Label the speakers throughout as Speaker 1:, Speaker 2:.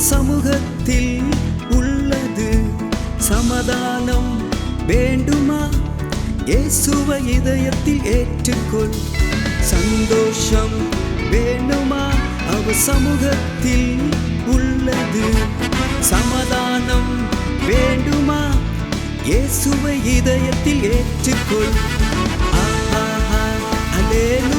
Speaker 1: சமூகத்தில் உள்ளது. சமாதானம் வேண்டுமா? இயேசுவை இதயத்தில் ஏற்றுக்கொள். சந்தோஷம் வேணுமா அவ சமூகத்தில் உள்ளது. சமாதானம் வேண்டுமா? இயேசுவை இதயத்தில் ஏற்றுக்கொள். ஆஹா அல்லேலூயா.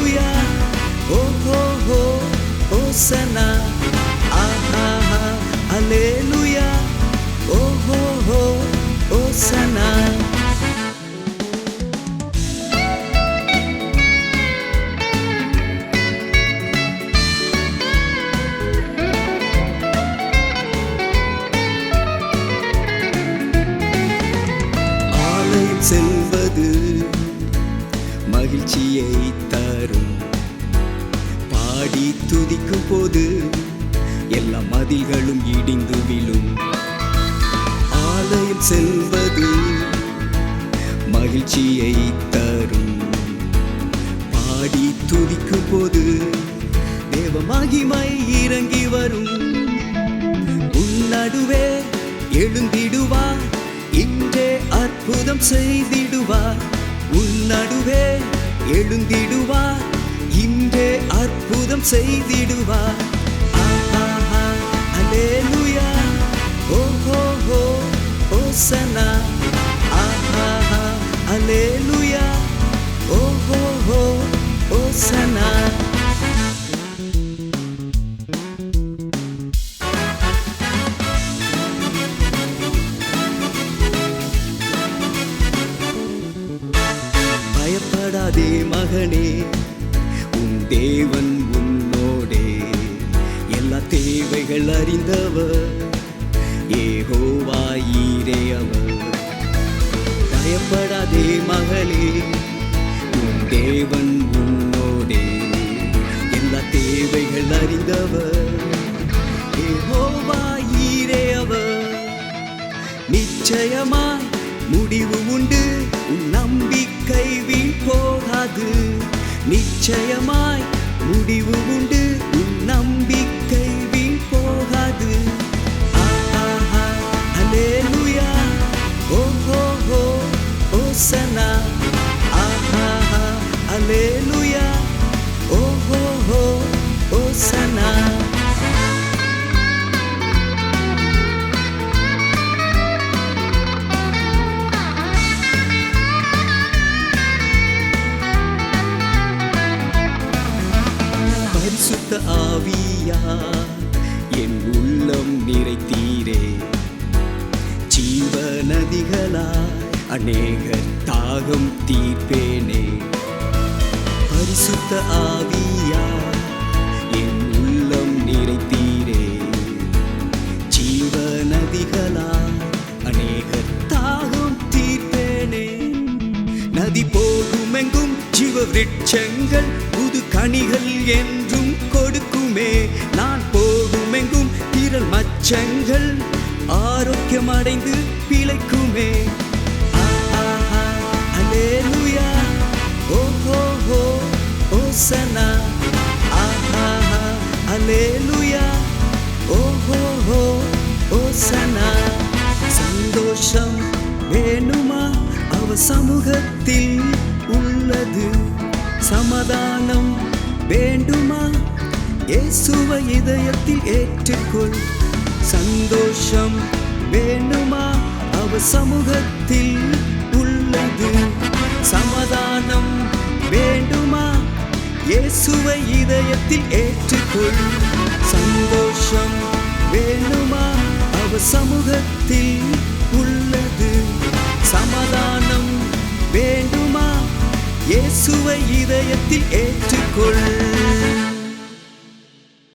Speaker 1: மகிழ்ச்சியை தரும். பாடி துதிக்கும் போது எல்லா மதில்களும் இடிந்து விழும். ஆலயம் செல்வது மகிழ்ச்சியை தரும். பாடி துதிக்கும் போது தேவ மகிமை இறங்கி வரும். உன்னடுவே எழுந்திடுவார். இன்றே அற்புதம் செய்திடுவார். உன்னடுவே நடுவே எழுந்திடுவார். இன்றே அற்புதம் செய்திடுவார். மகனே உன் தேவன் உன்னோடே. எல்லா தேவைகள் அறிந்தவர் ஏகோவாயிரே அவர். பயப்படாதே மகளே உன் தேவன் உன்னோடே. எல்லா தேவைகள் அறிந்தவர் ஏகோவாயிரே அவர். நிச்சயமாய் முடிவு உண்டு உன் நம்பிக்கை நிச்சயமாய் முடிவு உண்டு. உன் நம்பிக்கை உள்ளம் நிறைத்தீரே ஜீவ நதிகளாய் அநேக தாகம் தீர்ப்பேனே. பரிசுத்த ஆவியா என் உள்ளம் நிறைத்தீரே ஜீவ நதிகளாய் அநேக தாகம் தீர்ப்பேனே. நதி போகும் எங்கும் ஜீவ விருட்சங்கள் புது கனிகள் என்றும் கொடுக்குமே. திரள் ஆரோக்கியம் அடைந்து பிழைக்குமே ஆஹா, அல்லேலூயா ஓஹோ ஓசனா ஆஹா அல்லேலூயா ஓஹோ ஓசனா சந்தோஷம் வேணுமா? அவ சமூகத்தில் உள்ளது. சமாதானம் வேண்டுமா? இயேசுவை இதயத்தில் ஏற்றுக்கொள். சந்தோஷம் வேண்டுமா அவ சமூகத்தில் உள்ளது. சமாதானம் வேண்டுமா? இயேசுவை இதயத்தில் ஏற்றுக்கொள். சந்தோஷம் வேணுமா? அவ சமூகத்தில் உள்ளது. சமாதானம் வேண்டுமா? இயேசுவை இதயத்தில் ஏற்றுக்கொள்.